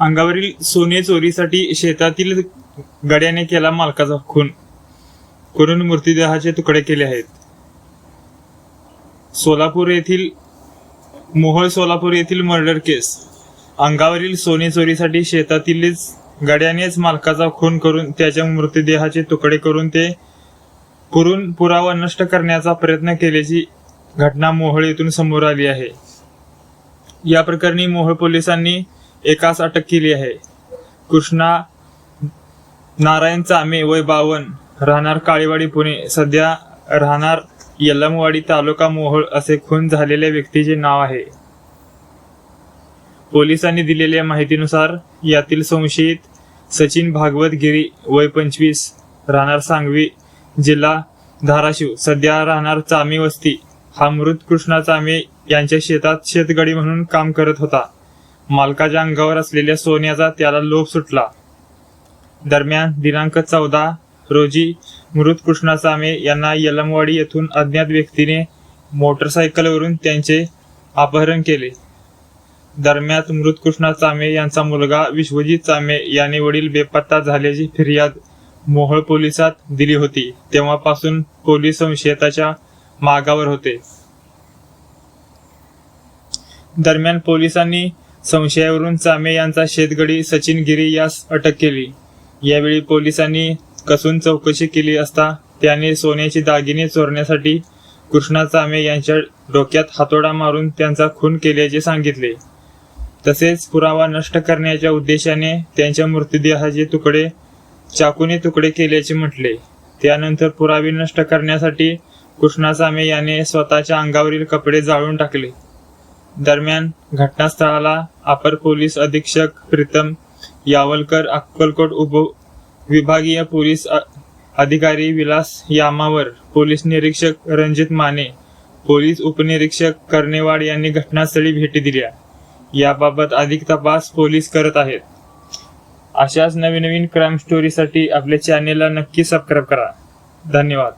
अंगावरील सोने चोरीसाठी शेतातील गड्याने केला मालकाचा खून. करून मृतदेहाचे तुकडे केले आहेत. सोलापूर येथील मोहोळ सोलापूर येथील मर्डर केस. अंगावरील सोने चोरीसाठी शेतातीलच गड्यानेच मालकाचा खून करून त्याच्या मृतदेहाचे तुकडे करून ते पुरून पुरावा नष्ट करण्याचा प्रयत्न केल्याची घटना मोहोळ येथून समोर आली आहे. या प्रकरणी मोहोळ पोलिसांनी एकास अटक केली आहे. कृष्णा नारायण चामे वय बावन राहणार काळीवाडी पुणे. सध्या राहणार यल्लमवाडी तालुका मोहोळ असे खून झालेल्या व्यक्तीचे नाव आहे. पोलिसांनी दिलेल्या माहितीनुसार यातील संशयित सचिन भागवत गिरी वय पंचवीस राहणार सांगवी जिल्हा धाराशिव. सध्या राहणार चामी वस्ती. हा मृत कृष्णा चामे यांच्या शेतात शेतगडी म्हणून काम करत होता. मालकाच्या अंगावर असलेल्या सोन्याचा त्याला लोभ सुटला. दरम्यान दिनांक चौदा रोजी मृत कृष्णा चामे यांना यलमवाडी येथून अज्ञात व्यक्तीने मोटरसायकलवरून त्यांचे अपहरण केले. दरम्यान मृत कृष्णा चामे यांचा मुलगा विश्वजित चामे याने वडील बेपत्ता झाल्याची फिर्याद मोहोळ पोलिसात दिली होती. तेव्हापासून पोलीस संशयताच्या मागावर होते. दरम्यान पोलिसांनी संशयावरून चामे यांचा शेतगडी सचिन गिरी यास अटक केली. यावेळी पोलिसांनी कसून चौकशी केली असता त्याने सोन्याचे दागिने चोरण्यासाठी कृष्णा चामे यांच्या डोक्यात हातोडा मारून त्यांचा खून केल्याचे सांगितले. तसेच पुरावा नष्ट करण्याच्या उद्देशाने त्यांच्या मृतदेहाचे तुकडे चाकूने तुकडे केल्याचे म्हटले. त्यानंतर पुरावे नष्ट करण्यासाठी कृष्णा चामे याने स्वतःच्या अंगावरील कपडे जाळून टाकले. दरम्यान घटनास्थळाला अपर पोलीस अधीक्षक प्रीतम यावलकर अक्कलकोट उप विभागीय पोलीस अधिकारी विलास यामावर पोलीस निरीक्षक रणजित माने पोलीस उपनिरीक्षक कर्णेवाड यांनी घटनास्थळी भेटी दिल्या. याबाबत अधिक तपास पोलीस करत आहेत. अशाच नवीन नवीन क्राईम स्टोरीसाठी आपल्या चॅनेलला नक्की सबस्क्राईब करा. धन्यवाद.